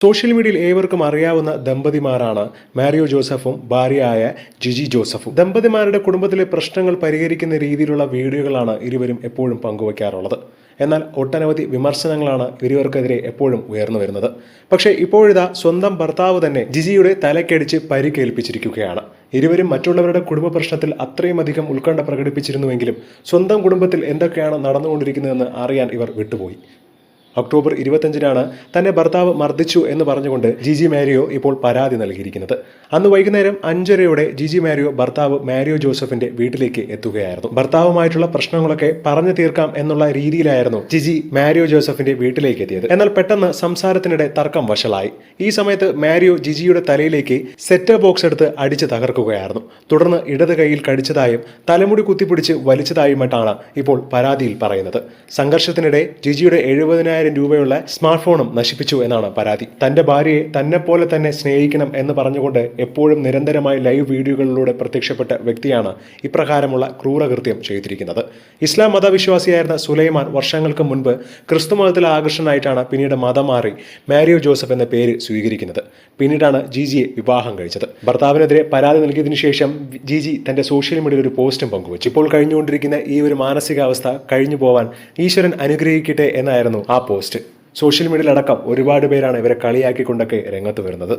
Social മീഡിയയിൽ ഏവർക്കും അറിയാവുന്ന ദമ്പതിമാരാണ് മാരിയോ ജോസഫും ഭാര്യയായ ജിജി ജോസഫും. ദമ്പതിമാരുടെ കുടുംബത്തിലെ പ്രശ്നങ്ങൾ പരിഹരിക്കുന്ന രീതിയിലുള്ള വീഡിയോകളാണ് ഇരുവരും എപ്പോഴും പങ്കുവയ്ക്കാറുള്ളത് എന്നാൽ ഒട്ടനവധി വിമർശനങ്ങളാണ് ഇരുവർക്കെതിരെ എപ്പോഴും ഉയർന്നു വരുന്നത്. പക്ഷേ ഇപ്പോഴിതാ സ്വന്തം ഭർത്താവ് തന്നെ ജിജിയുടെ തലക്കടിച്ച് പരിക്കേൽപ്പിച്ചിരിക്കുകയാണ്. ഇരുവരും മറ്റുള്ളവരുടെ കുടുംബ പ്രശ്നത്തിൽ അത്രയും അധികം ഉത്കണ്ഠ പ്രകടിപ്പിച്ചിരുന്നുവെങ്കിലും സ്വന്തം കുടുംബത്തിൽ എന്തൊക്കെയാണ് നടന്നുകൊണ്ടിരിക്കുന്നതെന്ന് അറിയാൻ ഇവർ വിട്ടുപോയി. ഒക്ടോബർ ഇരുപത്തഞ്ചിനാണ് തന്നെ ഭർത്താവ് മർദ്ദിച്ചു എന്ന് പറഞ്ഞുകൊണ്ട് ജിജി മാരിയോ ഇപ്പോൾ പരാതി നൽകിയിരിക്കുന്നത്. അന്ന് വൈകുന്നേരം അഞ്ചരയോടെ ജിജി മാരിയോ ഭർത്താവ് മാരിയോ ജോസഫിന്റെ വീട്ടിലേക്ക് എത്തുകയായിരുന്നു. ഭർത്താവുമായിട്ടുള്ള പ്രശ്നങ്ങളൊക്കെ പറഞ്ഞു തീർക്കാം എന്നുള്ള രീതിയിലായിരുന്നു ജിജി മാരിയോ ജോസഫിന്റെ വീട്ടിലേക്ക് എത്തിയത്. എന്നാൽ പെട്ടെന്ന് സംസാരത്തിനിടെ തർക്കം വഷളായി. ഈ സമയത്ത് മാരിയോ ജിജിയുടെ തലയിലേക്ക് സെറ്റ് ബോക്സ് എടുത്ത് അടിച്ച് തകർക്കുകയായിരുന്നു. തുടർന്ന് ഇടത് കൈയിൽ കടിച്ചതായും തലമുടി കുത്തിപ്പിടിച്ച് വലിച്ചതായുമായിട്ടാണ് ഇപ്പോൾ പരാതിയിൽ പറയുന്നത്. സംഘർഷത്തിനിടെ ജിജിയുടെ എഴുപതിനായിരം രൂപയുള്ള സ്മാർട്ട് ഫോണും നശിപ്പിച്ചു എന്നാണ് പരാതി. തന്റെ ഭാര്യയെ തന്നെ പോലെ തന്നെ സ്നേഹിക്കണം എന്ന് പറഞ്ഞുകൊണ്ട് എപ്പോഴും നിരന്തരമായി ലൈവ് വീഡിയോകളിലൂടെ പ്രത്യക്ഷപ്പെട്ട വ്യക്തിയാണ് ഇപ്രകാരമുള്ള ക്രൂരകൃത്യം ചെയ്തിരിക്കുന്നത്. ഇസ്ലാം മതവിശ്വാസിയായിരുന്ന സുലൈമാൻ വർഷങ്ങൾക്ക് മുൻപ് ക്രിസ്തു മതത്തിൽ ആകർഷണനായിട്ടാണ് പിന്നീട് മതം മാറി മാരിയോ ജോസഫ് എന്ന പേര് സ്വീകരിക്കുന്നത്. പിന്നീടാണ് ജിജിയെ വിവാഹം കഴിച്ചത്. ഭർത്താവിനെതിരെ പരാതി നൽകിയതിനു ശേഷം ജിജി തന്റെ സോഷ്യൽ മീഡിയയിൽ ഒരു പോസ്റ്റും പങ്കുവച്ചു. ഇപ്പോൾ കഴിഞ്ഞുകൊണ്ടിരിക്കുന്ന ഈ ഒരു മാനസികാവസ്ഥ കഴിഞ്ഞു പോവാൻ ഈശ്വരൻ അനുഗ്രഹിക്കട്ടെ എന്നായിരുന്നു ആ പോസ്റ്റ്. സോഷ്യൽ മീഡിയയിലടക്കം ഒരുപാട് പേരാണ് ഇവരെ കളിയാക്കിക്കൊണ്ടൊക്കെ രംഗത്ത് വരുന്നത്.